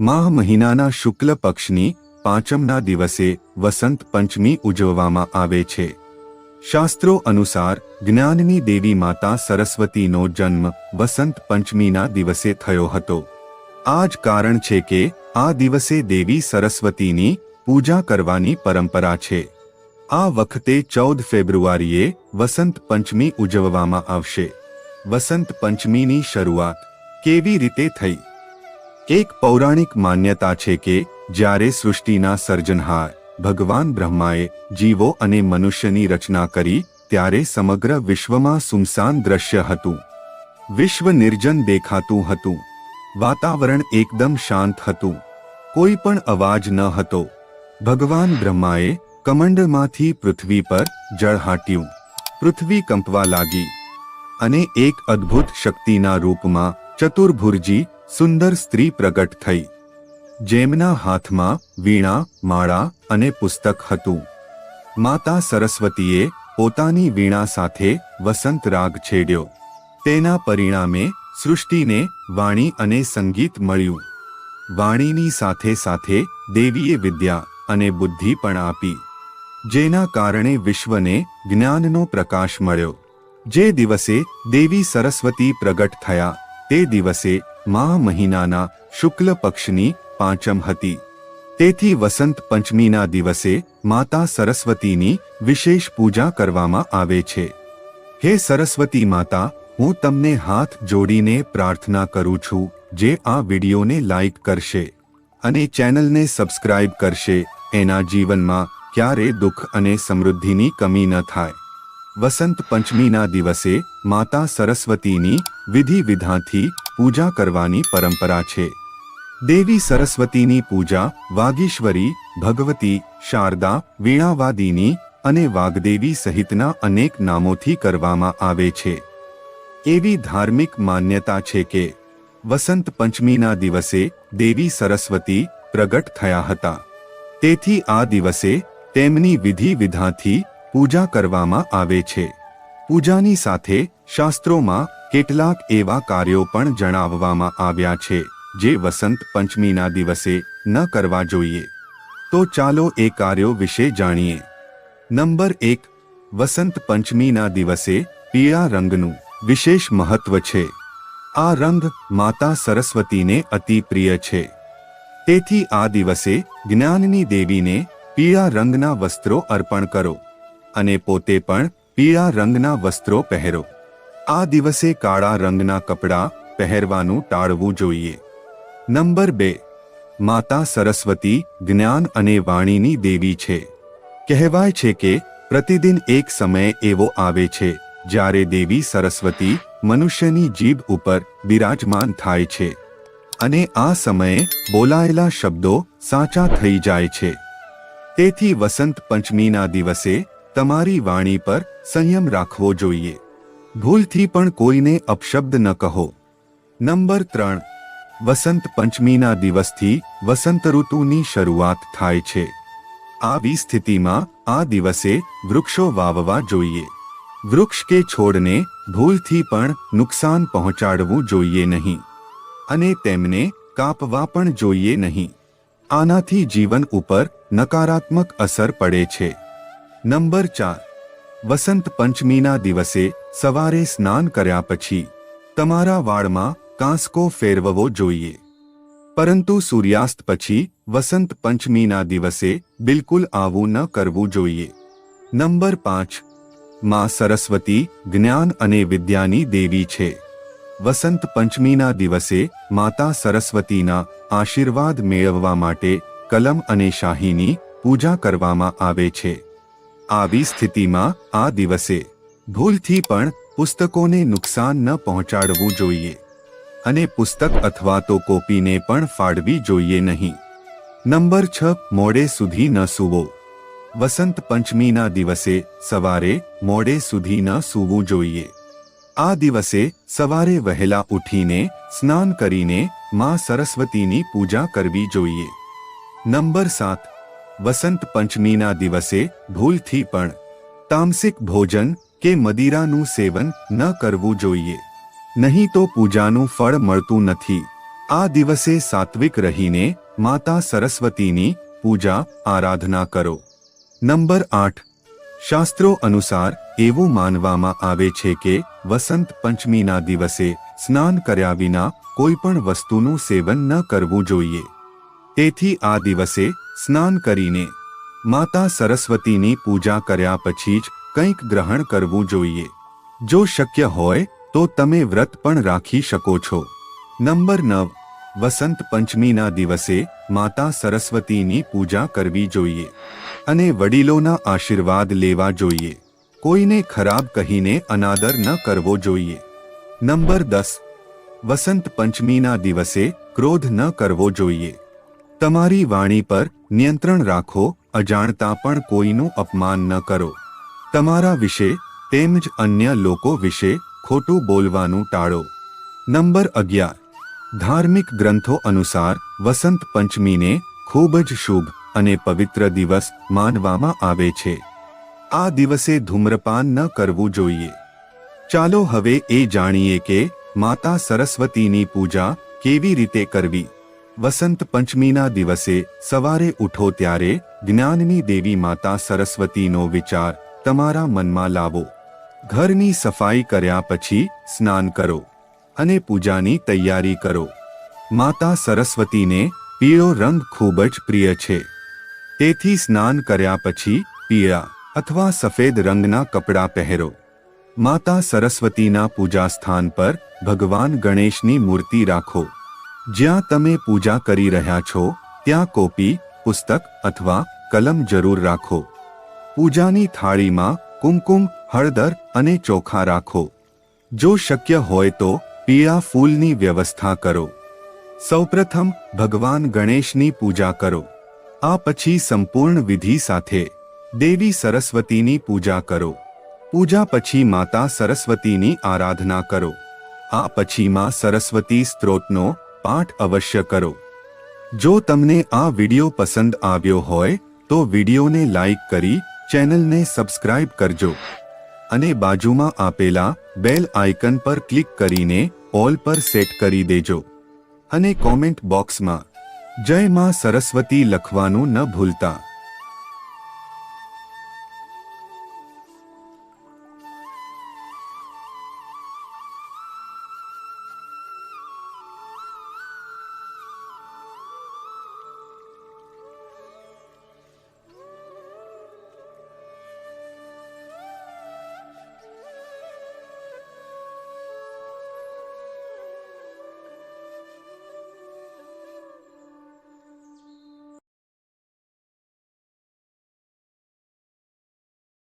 માહ મહિનાના શુક્લ પક્ષની પાંચમના દિવસે વસંત પંચમી ઉજવવામાં આવે છે. શાસ્ત્રો અનુસાર જ્ઞાનની દેવી માતા સરસ્વતીનો જન્મ વસંત પંચમીના દિવસે થયો હતો. આ જ કારણ છે કે આ દિવસે દેવી સરસ્વતીની પૂજા કરવાની પરંપરા છે. આ વખતે ચૌદ ફેબ્રુઆરીએ વસંત પંચમી ઉજવવામાં આવશે. વસંત પંચમીની શરૂઆત કેવી રીતે થઈ? એક પૌરાણિક માન્યતા છે કે જ્યારે સૃષ્ટિના સર્જનહાર ભગવાન બ્રહ્માએ જીવો અને મનુષ્યની રચના કરી, ત્યારે સમગ્ર વિશ્વમાં સુમસાન દ્રશ્ય હતું. વિશ્વ નિર્જન દેખાતું હતું. વાતાવરણ એકદમ શાંત હતું. કોઈ પણ અવાજ ન હતો. ભગવાન બ્રહ્માએ કમંડમાંથી પૃથ્વી પર જળ હાટ્યું. પૃથ્વી કંપવા લાગી. અને એક અદ્ભુત શક્તિના રૂપમાં ચતુર્ભુર્જી સુંદર સ્ત્રી પ્રગટ થઈ. જેમના હાથમાં વીણા, માળા અને પુસ્તક હતું. માતા સરસ્વતીએ પોતાની વીણા સાથે વસંત રાગ છેડ્યો. તેના પરિણામે સૃષ્ટિને વાણી અને સંગીત મળ્યું. વાણીની સાથે સાથે દેવીએ વિદ્યા અને બુદ્ધિ પણ આપી. જેના કારણે વિશ્વને જ્ઞાનનો પ્રકાશ મળ્યો. જે દિવસે દેવી સરસ્વતી પ્રગટ થયા, તે દિવસે મા મહિનાના શુક્લ પક્ષની પાંચમ હતી. તેથી વસંત પંચમીના દિવસે માતા સરસ્વતીની વિશેષ પૂજા કરવામાં આવે છે. હે સરસ્વતી માતા, હું તમને હાથ જોડીને પ્રાર્થના કરું છું જે આ વિડીયોને લાઈક કરશે અને ચેનલને સબસ્ક્રાઇબ કરશે. એના જીવનમાં ક્યારે દુઃખ અને સમૃદ્ધિની કમી ન થાય. વસંત પંચમીના દિવસે માતા સરસ્વતીની વિધિ વિધાથી પૂજા કરવાની પરંપરા છે. દેવી સરસ્વતીની પૂજા વાગીશ્વરી, ભગવતી, શારદા, વીણાવાદિની અને વાગદેવી સહિતના અનેક નામોથી કરવામાં આવે છે. એવી ધાર્મિક માન્યતા છે કે, વસંત પંચમીના દિવસે દેવી સરસ્વતી પ્રગટ થયા હતા. તેથી આ દિવસે તેમની વિધિ વિધાથી પૂજા કરવામાં આવે છે. પૂજાની સાથે શાસ્ત્રોમાં કેટલાક એવા કાર્યો પણ જણાવવામાં આવ્યા છે, જે વસંત પંચમીના દિવસે ન કરવા જોઈએ. તો ચાલો એ કાર્યો વિશે જાણીએ. નંબર એક, વસંત પંચમીના દિવસે પીળા રંગનું વિશેષ મહત્વ છે. આ રંગ માતા સરસ્વતીને અતિ પ્રિય છે. તેથી આ દિવસે જ્ઞાનની દેવીને પીળા રંગના વસ્ત્રો અર્પણ કરો અને પોતે પણ પીળા રંગના વસ્ત્રો પહેરો. આ દિવસે કાળા રંગના કપડાં પહેરવાનું ટાળવું જોઈએ. નંબર બે. માતા સરસ્વતી જ્ઞાન અને વાણીની દેવી છે. કહેવાય છે કે પ્રતિદિન એક સમય એવો આવે છે જ્યારે દેવી સરસ્વતી મનુષ્યની જીભ ઉપર બિરાજમાન થાય છે અને આ સમયે બોલાયેલા શબ્દો સાચા થઈ જાય છે. તેથી વસંત પંચમીના દિવસે તમારી વાણી પર સંયમ રાખવો જોઈએ. ભૂલથી પણ કોઈને અપશબ્દ ન કહો. નંબર ત્રણ. વસંત પંચમીના દિવસથી વસંત ઋતુની શરૂઆત થાય છે. આવી સ્થિતિમાં આ દિવસે વૃક્ષો વાવવા જોઈએ. વૃક્ષ કે છોડને ભૂલથી પણ નુકસાન પહોંચાડવું જોઈએ નહીં. અને તેમને કાપવા પણ જોઈએ નહીં. આનાથી જીવન ઉપર નકારાત્મક અસર પડે છે. નંબર ચાર. વસંત પંચમીના દિવસે સવારે સ્નાન કર્યા પછી તમારા વાળમાં કાંસકો ફેરવવો જોઈએ. પરંતુ સૂર્યાસ્ત પછી વસંત પંચમીના દિવસે બિલકુલ આવું ન કરવું જોઈએ. નંબર પાંચ. માં સરસ્વતી જ્ઞાન અને વિદ્યાની દેવી છે. વસંત પંચમીના દિવસે માતા સરસ્વતીના આશીર્વાદ મેળવવા માટે કલમ અને શાહીની પૂજા કરવામાં આવે છે. આવી સ્થિતિમાં આ દિવસે ભૂલથી પણ પુસ્તકોને નુકસાન ન પહોંચાડવું જોઈએ અને પુસ્તક અથવા તો કોપીને પણ ફાડવી જોઈએ નહીં. નંબર છ, મોડે સુધી ન સૂવો. વસંત પંચમીના દિવસે સવારે મોડે સુધી ન સૂવું જોઈએ. આ દિવસે સવારે વહેલા ઉઠીને સ્નાન કરીને માં સરસ્વતીની પૂજા કરવી જોઈએ. નંબર સાત વસંત પંચમીના દિવસે ભૂલથી પણ તામસિક ભોજન કે મદિરાનું સેવન ન કરવું જોઈએ. નહીં તો પૂજાનું ફળ મળતું નથી. આ દિવસે સાત્વિક રહીને માતા સરસ્વતીની પૂજા આરાધના કરો. નંબર આઠ. શાસ્ત્રો અનુસાર એવું માનવામાં આવે છે કે વસંત પંચમીના દિવસે સ્નાન કર્યા વિના કોઈ પણ વસ્તુનું સેવન ન કરવું જોઈએ. તેથી આ દિવસે સ્નાન કરીને માતા સરસ્વતીની પૂજા કર્યા પછી જ કંઈક ગ્રહણ કરવું જોઈએ. જો શક્ય હોય, તો તમે વ્રત પણ રાખી શકો છો. નંબર નવ. વસંત પંચમીના દિવસે માતા સરસ્વતીની પૂજા કરવી જોઈએ અને વડીલોના આશીર્વાદ લેવા જોઈએ. કોઈને ખરાબ કહીને અનાદર ન કરવો જોઈએ. નંબર દસ. વસંત પંચમીના દિવસે ક્રોધ ન કરવો જોઈએ. તમારી વાણી પર નિયંત્રણ રાખો, અજાણતા પણ કોઈનું અપમાન ન કરો. તમારા વિશે તેમજ અન્ય લોકો વિશે ખોટું બોલવાનું ટાળો. નંબર અગિયાર. ધાર્મિક ગ્રંથો અનુસાર વસંત પંચમીને ખૂબ જ શુભ અને પવિત્ર દિવસ માનવામાં આવે છે. આ દિવસે ધૂમ્રપાન ન કરવું જોઈએ. ચાલો હવે એ જાણીએ કે માતા સરસ્વતીની પૂજા કેવી રીતે કરવી? વસંત પંચમીના દિવસે સવારે ઉઠો ત્યારે જ્ઞાનની દેવી માતા સરસ્વતીનો વિચાર તમારા મનમાં લાવો. ઘરની સફાઈ કર્યા પછી સ્નાન કરો અને પૂજાની તૈયારી કરો. માતા સરસ્વતીને પીળો રંગ ખૂબ જ પ્રિય છે. તેથી સ્નાન કર્યા પછી પીળા અથવા સફેદ રંગના કપડાં પહેરો. માતા સરસ્વતીના પૂજા સ્થાન પર ભગવાન ગણેશની મૂર્તિ રાખો. જ્યાં તમે પૂજા કરી રહ્યા છો, ત્યાં કોપી, પુસ્તક અથવા કલમ જરૂર રાખો. પૂજાની થાળીમાં કુમકુમ, હળદર અને ચોખા રાખો. જો શક્ય હોય તો પીળા ફૂલની વ્યવસ્થા કરો. સૌપ્રથમ ભગવાન ગણેશની પૂજા કરો. આ પછી સંપૂર્ણ વિધિ સાથે દેવી સરસ્વતીની પૂજા કરો. પૂજા પછી માતા સરસ્વતીની આરાધના કરો. આ પછી માં સરસ્વતી સ્ત્રોતનો પાઠ અવશ્ય કરો. જો તમને આ વિડિયો પસંદ આવ્યો હોય, તો વિડિયોને લાઈક કરી ચેનલને સબસ્ક્રાઇબ કરજો. અને બાજુમાં આપેલા બેલ આઇકન પર ક્લિક કરીને ઓલ પર સેટ કરી દેજો. અને કોમેન્ટ બોક્સમાં, જય માં સરસ્વતી લખવાનું ન ભૂલતા.